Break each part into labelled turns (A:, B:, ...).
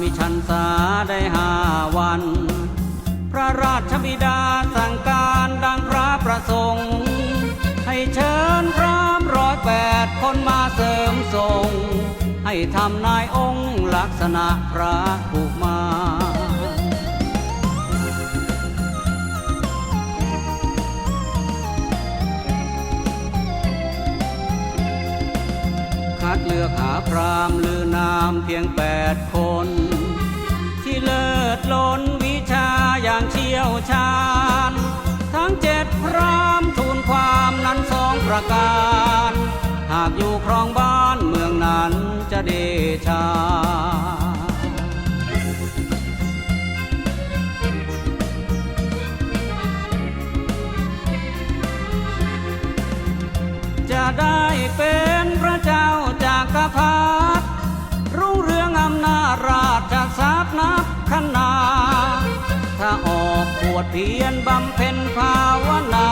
A: มีชันษาได้ห้าวัน พระราชบิดาสั่งการดังพระประสงค์ ให้เชิญพรามร้อยแปดคนมาเสริมทรง ให้ทำนายองค์ลักษณะพระผูกมารคัดเลือกหาพรามลือนามเพียงแปดคน ล้นวิชาอย่างเชี่ยวชาญ ทั้งเจ็ดพรามทูลความนั้นสองประการ หากอยู่ครองบ้านเมืองนั้นจะเดชา อเพียรบำเพ็ญภาวนา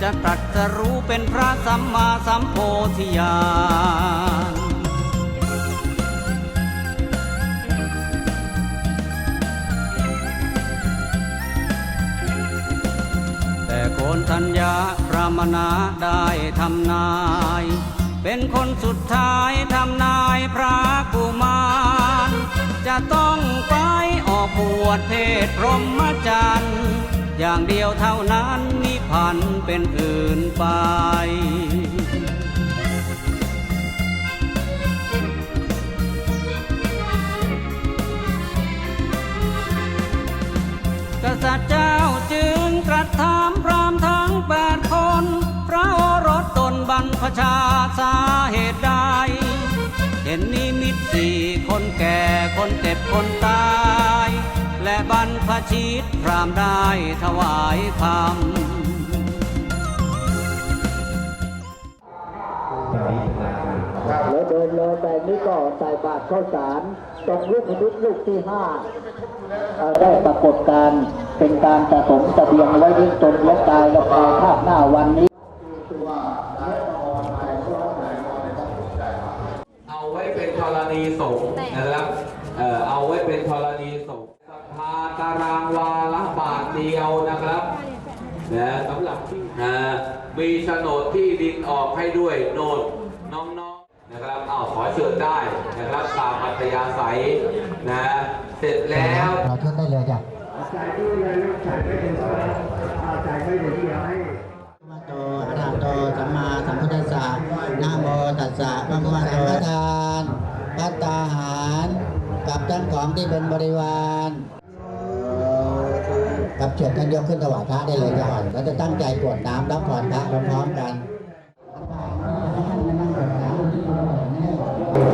A: จะตรัสรู้เป็นพระสัมมาสัมโพธิญาณแต่โกนทัญญาพระมนาได้ทำนาย เป็นคนสุดท้ายทำนายพระกุมาร จะต้อง วชเพศพรหมจรรย์อย่างเดียวเท่านั้นนิพพานเป็นอื่นไปกษัตริย์เจ้าจึงตรัสถามพรามทั้งแปดคน พระโอรสตนบรรพชาสาเหตุใดเห็นนิมิตสี่คนแก่คนเจ็บคนตาย รรพชิตพรามได้ถวายคำ
B: แล้วเดินเลยไปนี้ก็ใส่บาตรข้าวสารตรงลูกนิมิตลูกที่ห้าเอ่อได้ปรากฏการณ์เป็นการสะสมเสบียงไว้ยิ่งจนและกายและภายภาคหน้าวันนี้
C: เอาไว้เป็นธรณีสงฆ์นะครับเอ่อเอาไว้เป็นธรณีสงฆ์ศรัทธาตารางวาละบาทเดียวนะครับนะสำหรับที่นะ มีโฉนดที่ดินออกให้ด้วยโนดน้องๆนะครับเอาขอเชิญได้นะครับตามอัธยาศัยนะเสร็จแล้ว
B: เราช่วยได้เลยจ้ะมาโตอะระหะโตสัมมาสัมพุทธัสสะนะโมตัสสะพระพุทธสังฆทานพัตตาหารกับทั้งของที่เป็นบริวาร กับเชิญท่านยกขึ้นถวายพระได้เลยจ้ะเราจะตั้งใจกรวดน้ำรับพรพระพร้อมๆกัน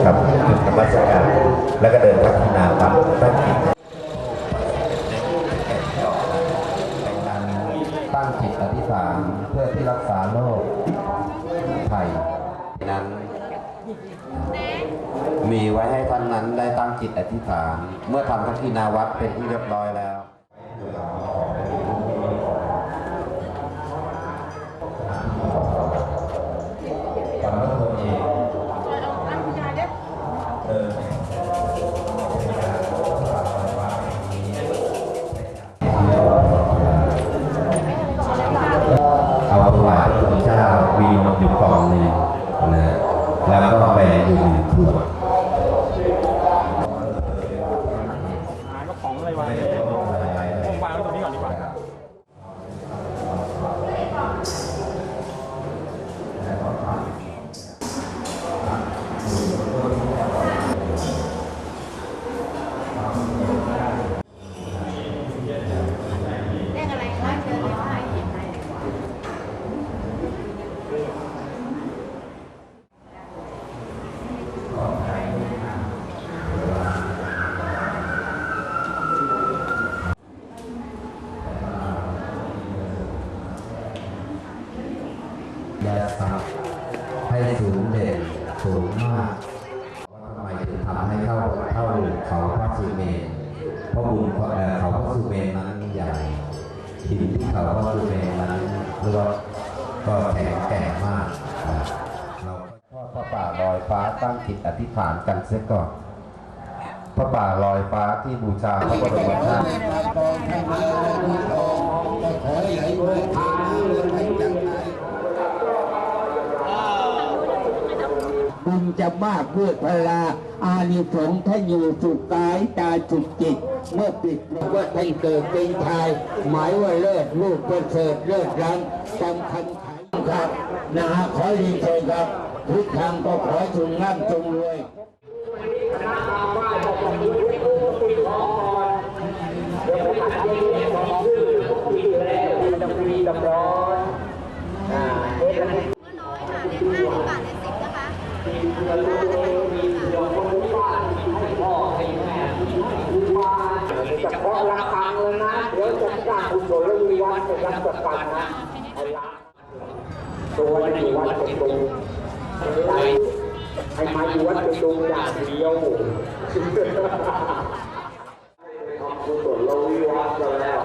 D: ครับจุดธรรมสการแล้วก็เดินพัฒนาวัดตั้งจิตตั้งจิตอธิษฐานเพื่อที่รักษาโรคภัยนั้น มีไว้ให้ท่านนั้นได้ตั้งจิตอธิษฐาน เมื่อทำพัฒนาวัดเป็นที่เรียบร้อยแล้ว อาถวายพระพุทธเจ้าวีนมอยู่กองหนึ่งนะแล้วก็แบ่งอยู่หนึ่งขวด และทรัพย์ให้สูงเด่นสูงมากว่าทำไมถึงทำให้เข้าเข้าเขาพระสุเมนเพราะบุญเอ่อเขาพระสุเมนนั้นใหญ่หินที่เขาพระสุเมนนั้นเรียกว่าก็แข็งแกร่งมากเราทอดพระป่าลอยฟ้าตั้งจิตอธิษฐานกันเสียก่อนพระป่าลอยฟ้าที่บูชาพระบรมธาตุ
E: บุญ จะมากด้วยพลาอานิสงส์ถ้าอยู่สุกายตาจุดจิต เมื่อปิดว่าท่านเกิดเป็นชาย หมายว่าเลิศลูกประเสริฐเลิศรังจำคันไขครับนะฮะขอรีเชิญครับทุกทางก็ขอจงร่ำจงรวย
F: เมื่อน้อยค่ะเรียนห้าสิบบาทเรียนสิบนะคะถ้า จะ
E: เพาะราคาเลยนะเดี๋ยวจะสร้างกุศลวิวัฒน์จะรับประกันนะตัวในวัดเป็นตรงให้มาอยู่วัดเป็นตรงอย่างเดียวทำกุศลวิวัฒน์แล้ว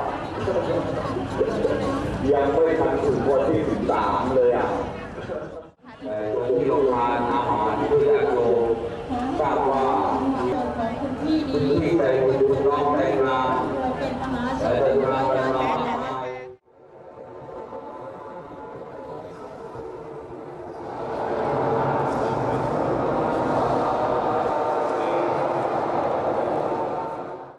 E: ยังไม่ทันถึงวันที่สิบสามเลยอะ right with the wrong right.